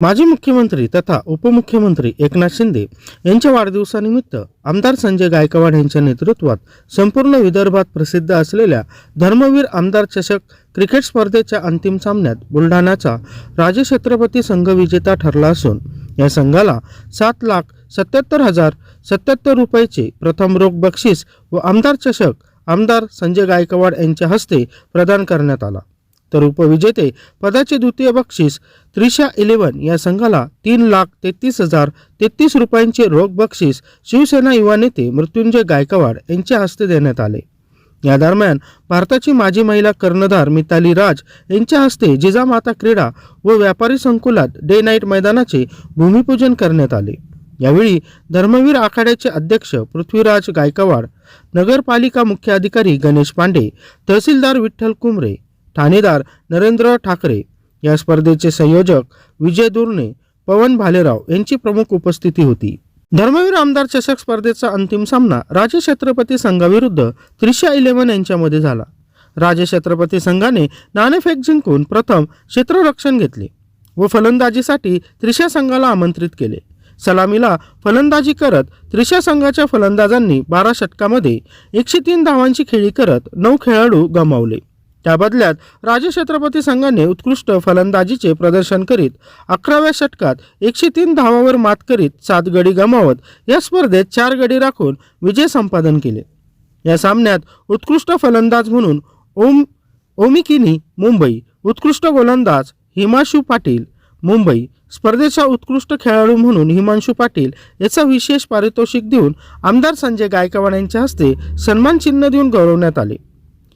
माजी मुख्यमंत्री तथा उपमुख्यमंत्री एकनाथ शिंदे यांच्या वाढदिवसानिमित्त आमदार संजय गायकवाड यांच्या नेतृत्वात संपूर्ण विदर्भात प्रसिद्ध असलेल्या धर्मवीर आमदार चषक क्रिकेट स्पर्धेच्या अंतिम सामन्यात बुलढाण्याचा राजछत्रपती संघ विजेता ठरला असून या संघाला सात लाख सत्याहत्तर हजार सत्याहत्तर रुपयाचे प्रथम रोख बक्षीस व आमदार चषक आमदार संजय गायकवाड यांच्या हस्ते प्रदान करण्यात आला. तर उपविजेते पदाचे द्वितीय बक्षीस त्रिशा इलेव्हन या संघाला तीन लाख तेहतीस हजार तेहतीस रुपयांचे रोख बक्षीस शिवसेना युवा नेते मृत्युंजय गायकवाड यांच्या हस्ते देण्यात आले. या दरम्यान भारताची माजी महिला कर्णधार मिताली राज यांच्या हस्ते जिजामाता क्रीडा व व्यापारी संकुलात डे नाईट मैदानाचे भूमिपूजन करण्यात आले. यावेळी धर्मवीर आखाड्याचे अध्यक्ष पृथ्वीराज गायकवाड नगरपालिका मुख्य अधिकारी गणेश पांडे तहसीलदार विठ्ठल कुमरे ठाणेदार नरेंद्र ठाकरे या स्पर्धेचे संयोजक विजय दुर्णे पवन भालेराव यांची प्रमुख उपस्थिती होती. धर्मवीर आमदार चषक स्पर्धेचा अंतिम सामना राजे छत्रपती संघाविरुद्ध त्रिशा इलेव्हन यांच्यामध्ये झाला. राजे छत्रपती संघाने नाणेफेक जिंकून प्रथम क्षेत्ररक्षण घेतले व फलंदाजीसाठी त्रिशा संघाला आमंत्रित केले. सलामीला फलंदाजी करत त्रिशा संघाच्या फलंदाजांनी बारा षटकामध्ये एकशे तीन धावांची खेळी करत नऊ खेळाडू गमावले. त्या बदल्यात राजछत्रपती संघाने उत्कृष्ट फलंदाजीचे प्रदर्शन करीत अकराव्या षटकात एकशे तीन धावावर मात करीत सात गडी गमावत या स्पर्धेत चार गडी राखून विजय संपादन केले. या सामन्यात उत्कृष्ट फलंदाज म्हणून ओम ओमिकिनी मुंबई उत्कृष्ट गोलंदाज हिमांशू पाटील मुंबई स्पर्धेचा उत्कृष्ट खेळाडू म्हणून हिमांशू पाटील याचा विशेष पारितोषिक देऊन आमदार संजय गायकवाड यांच्या हस्ते सन्मान चिन्ह देऊन गौरवण्यात आले.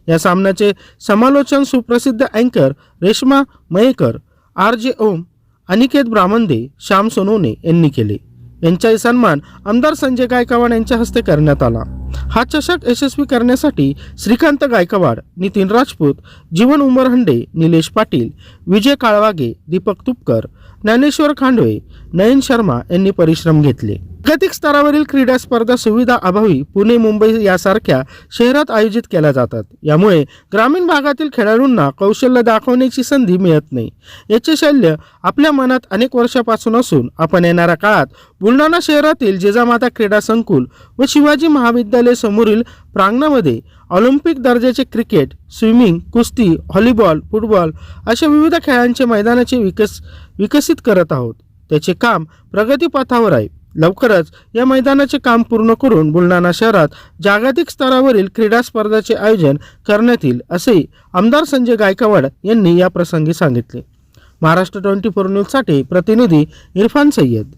या सामन्याचे समालोचन सुप्रसिद्ध अँकर रेश्मा मयेकर आर जे ओम अनिकेत ब्राह्मंदे श्याम सोनवणे यांनी केले. यांचाही सन्मान आमदार संजय गायकवाड यांच्या हस्ते करण्यात आला. हा चषक यशस्वी करण्यासाठी श्रीकांत गायकवाड नितीन राजपूत जीवन उमरहंडे निलेश पाटील विजय काळवागे दीपक तुपकर ज्ञानेश्वर खांडवे नयन शर्मा यांनी परिश्रम घेतले. जागतिक स्तरावरील क्रीडा स्पर्धा सुविधा अभावी पुणे मुंबई यासारख्या शहरात आयोजित केल्या जातात. यामुळे ग्रामीण भागातील खेळाडूंना कौशल्य दाखवण्याची संधी मिळत नाही. याचे शल्य आपल्या मनात अनेक वर्षापासून असून आपण येणाऱ्या काळात बुलढाणा शहरातील जिजामाता क्रीडा संकुल व शिवाजी महाविद्यालय समोरील प्रांगणामध्ये ऑलिम्पिक दर्जाचे क्रिकेट स्विमिंग कुस्ती व्हॉलीबॉल फुटबॉल अशा विविध खेळांचे मैदानाचे विकस विकसित करत आहोत. त्याचे काम प्रगतीपथावर आहे. लवकरच या मैदानाचे काम पूर्ण करून बुलढाणा शहरात जागतिक स्तरावरील क्रीडा स्पर्धाचे आयोजन करण्यात येईल असेही आमदार संजय गायकवाड यांनी या प्रसंगी सांगितले. महाराष्ट्र ट्वेंटी फोर न्यूजसाठी प्रतिनिधी इरफान सय्यद.